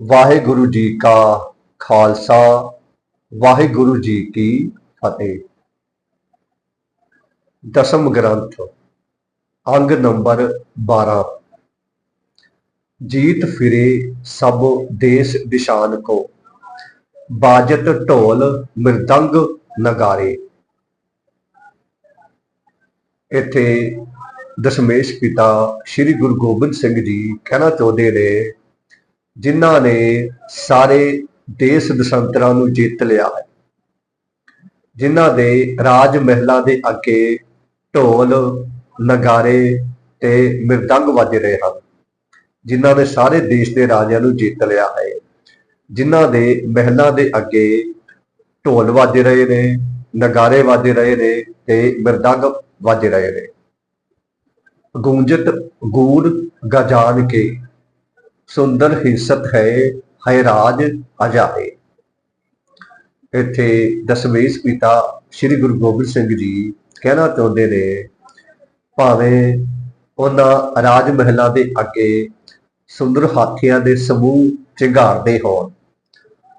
ਵਾਹਿਗੁਰੂ ਜੀ ਕਾ ਖਾਲਸਾ, ਵਾਹਿਗੁਰੂ ਜੀ ਕੀ ਫਤਿਹ। ਦਸਮ ਗ੍ਰੰਥ, ਅੰਗ ਨੰਬਰ 12 ਜੀਤ ਫਿਰੇ ਸਭ ਦੇਸ ਦਿਸ਼ਾਨ ਕੋ, ਬਾਜਤ ਢੋਲ ਮਿਰਦੰਗ ਨਗਾਰੇ। ਇੱਥੇ ਦਸ਼ਮੇਸ਼ ਪਿਤਾ ਸ੍ਰੀ ਗੁਰੂ ਗੋਬਿੰਦ ਸਿੰਘ ਜੀ ਕਹਿਣਾ ਚਾਹੁੰਦੇ ਨੇ ਜਿਨ੍ਹਾਂ ਨੇ ਸਾਰੇ ਦੇਸ਼ ਦਸ਼ੰਤਰਾਂ ਨੂੰ ਜਿੱਤ ਲਿਆ ਹੈ। ਜਿਨ੍ਹਾਂ ਦੇ ਰਾਜ ਮਹਿਲਾਂ ਦੇ ਅੱਗੇ ਢੋਲ, ਨਗਾਰੇ ਤੇ ਮਿਰਦੰਗ ਵੱਜ ਰਹੇ ਹਨ, ਜਿਨ੍ਹਾਂ ਨੇ ਸਾਰੇ ਦੇਸ਼ ਦੇ ਰਾਜਿਆਂ ਨੂੰ ਜਿੱਤ ਲਿਆ ਹੈ। ਜਿਨ੍ਹਾਂ ਦੇ ਮਹਿਲਾਂ ਦੇ ਅੱਗੇ ਢੋਲ ਵੱਜ ਰਹੇ ਨੇ, ਨਗਾਰੇ ਵੱਜ ਰਹੇ ਨੇ ਤੇ ਮਿਰਦੰਗ ਵੱਜ ਰਹੇ ਨੇ। ਗੂੰਜਤ, ਗੂੜ ਗਜਾਨ ਕੇ ਸੁੰਦਰ ਹਿੰਸਤ ਹੈ ਹੈ ਰਾਜ ਅਜਾਏ। ਇੱਥੇ ਦਸਵੇਸ਼ ਪਿਤਾ ਸ੍ਰੀ ਗੁਰੂ ਗੋਬਿੰਦ ਸਿੰਘ ਜੀ ਕਹਿਣਾ ਚਾਹੁੰਦੇ ਨੇ, ਭਾਵੇਂ ਉਹਨਾਂ ਰਾਜ ਮਹਿਲਾਂ ਦੇ ਅੱਗੇ ਸੁੰਦਰ ਹਾਥੀਆਂ ਦੇ ਸਮੂਹ ਚਿੰਗਾਰਦੇ ਹੋਣ,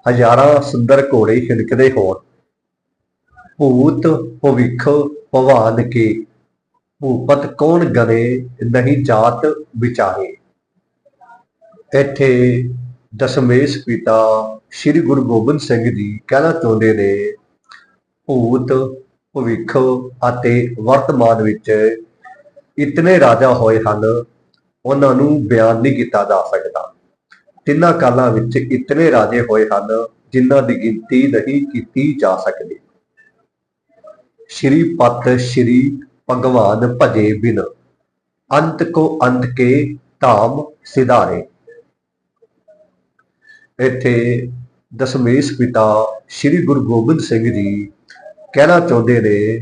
ਹਜ਼ਾਰਾਂ ਸੁੰਦਰ ਘੋੜੇ ਹਿਲਕਦੇ ਹੋਣ, ਭੂਤ ਭਵਿੱਖ ਭਵਾਨ ਕੇ ਭੂਪਤ ਕੌਣ ਗਨੇ ਨਹੀਂ ਜਾਤ ਵਿਚਾਰੇ। ਇੱਥੇ ਦਸ਼ਮੇਸ਼ ਪਿਤਾ ਸ੍ਰੀ ਗੁਰੂ ਗੋਬਿੰਦ ਸਿੰਘ ਜੀ ਕਹਿਣਾ ਚਾਹੁੰਦੇ ਨੇ, ਭੂਤ, ਭਵਿੱਖ ਅਤੇ ਵਰਤਮਾਨ ਵਿੱਚ ਇਤਨੇ ਰਾਜਾ ਹੋਏ ਹਨ, ਉਹਨਾਂ ਨੂੰ ਬਿਆਨ ਨਹੀਂ ਕੀਤਾ ਜਾ ਸਕਦਾ। ਤਿੰਨਾਂ ਕਾਲਾਂ ਵਿੱਚ ਇਤਨੇ ਰਾਜੇ ਹੋਏ ਹਨ, ਜਿਨ੍ਹਾਂ ਦੀ ਗਿਣਤੀ ਨਹੀਂ ਕੀਤੀ ਜਾ ਸਕਦੀ। ਸ਼੍ਰੀ ਪਤ ਸ਼੍ਰੀ ਭਗਵਾਨ ਭਜੇ ਬਿਨ, ਅੰਤ ਕੋ ਅੰਤ ਕੇ ਧਾਮ ਸਿਧਾਰੇ। ਇੱਥੇ ਦਸ਼ਮੇਸ਼ ਪਿਤਾ ਸ੍ਰੀ ਗੁਰੂ ਗੋਬਿੰਦ ਸਿੰਘ ਜੀ ਕਹਿਣਾ ਚਾਹੁੰਦੇ ਨੇ,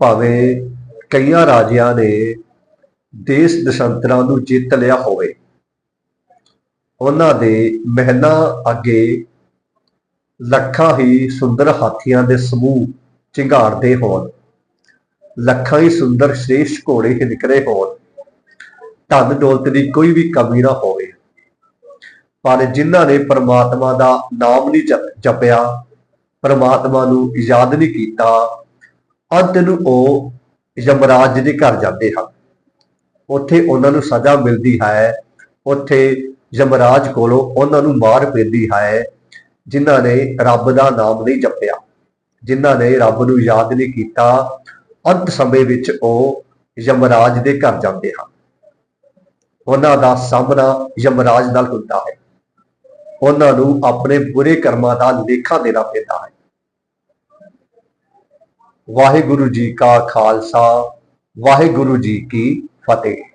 ਭਾਵੇਂ ਕਈਆਂ ਰਾਜਿਆਂ ਨੇ ਦੇਸ਼ ਦਸ਼ੰਤਰਾਂ ਨੂੰ ਜਿੱਤ ਲਿਆ ਹੋਵੇ, ਉਹਨਾਂ ਦੇ ਮਹਿਲਾਂ ਅੱਗੇ ਲੱਖਾਂ ਹੀ ਸੁੰਦਰ ਹਾਥੀਆਂ ਦੇ ਸਮੂਹ ਚਿੰਗਾਰਦੇ ਹੋਣ, ਲੱਖਾਂ ਹੀ ਸੁੰਦਰ ਸ਼੍ਰੇਸ਼ਟ ਘੋੜੇ ਹੀ ਨਿਕਲੇ ਹੋਣ ਧਨ ਦੌਲਤ ਦੀ ਕੋਈ ਵੀ ਕਮੀ ਨਾ ਹੋਵੇ। ਪਰ ਜਿਨ੍ਹਾਂ ਨੇ ਪਰਮਾਤਮਾ ਦਾ ਨਾਮ ਨਹੀਂ ਜਪ- ਜਪਿਆ, ਪਰਮਾਤਮਾ ਨੂੰ ਯਾਦ ਨਹੀਂ ਕੀਤਾ, ਅੰਤ ਨੂੰ ਉਹ ਯਮਰਾਜ ਦੇ ਘਰ ਜਾਂਦੇ ਹਨ। ਉੱਥੇ ਉਹਨਾਂ ਨੂੰ ਸਜ਼ਾ ਮਿਲਦੀ ਹੈ। ਉੱਥੇ ਯਮਰਾਜ ਕੋਲੋਂ ਉਹਨਾਂ ਨੂੰ ਮਾਰ ਪੈਂਦੀ ਹੈ, ਜਿਨ੍ਹਾਂ ਨੇ ਰੱਬ ਦਾ ਨਾਮ ਨਹੀਂ ਜਪਿਆ। ਜਿਨ੍ਹਾਂ ਨੇ ਰੱਬ ਨੂੰ ਯਾਦ ਨਹੀਂ ਕੀਤਾ, ਅੰਤ ਸਮੇਂ ਵਿੱਚ ਉਹ ਯਮਰਾਜ ਦੇ ਘਰ ਜਾਂਦੇ ਹਨ। ਉਹਨਾਂ ਦਾ ਸਾਹਮਣਾ ਯਮਰਾਜ ਨਾਲ ਹੁੰਦਾ ਹੈ। ਉਹਨਾਂ ਨੂੰ ਆਪਣੇ ਬੁਰੇ ਕਰਮਾਂ ਦਾ ਲੇਖਾ ਦੇਣਾ ਪੈਂਦਾ ਹੈ। ਵਾਹਿਗੁਰੂ ਜੀ ਕਾ ਖਾਲਸਾ, ਵਾਹਿਗੁਰੂ ਜੀ ਕੀ ਫਤਿਹ।